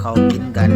烤饼干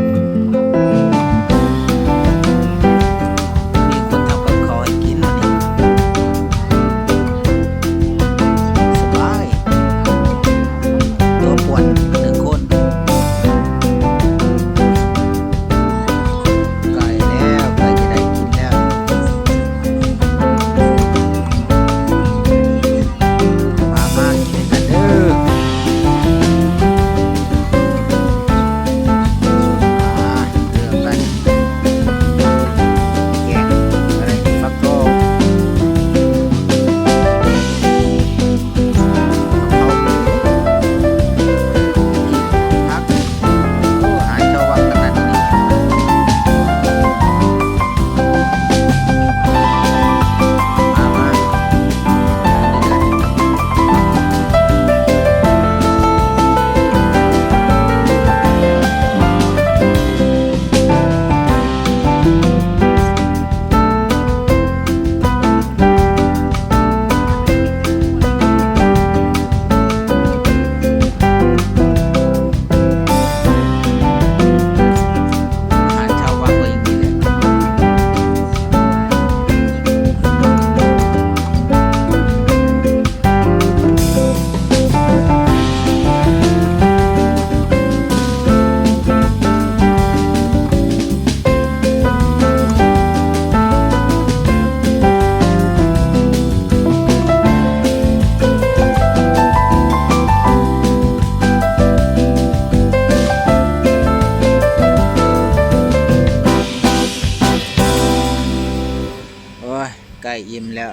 ล้อิ่มแล้ว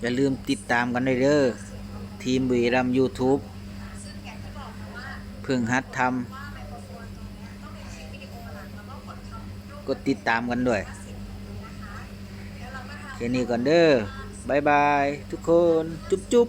อย่าลืมติดตามกันด้วยเด้อทีมบุรีรัมยูทูบเพิ่งฮัดทำกดติดตามกันด้วยแค่นี้ก่อนเด้อบายบาย ทุกคน จุ๊บจุ๊บ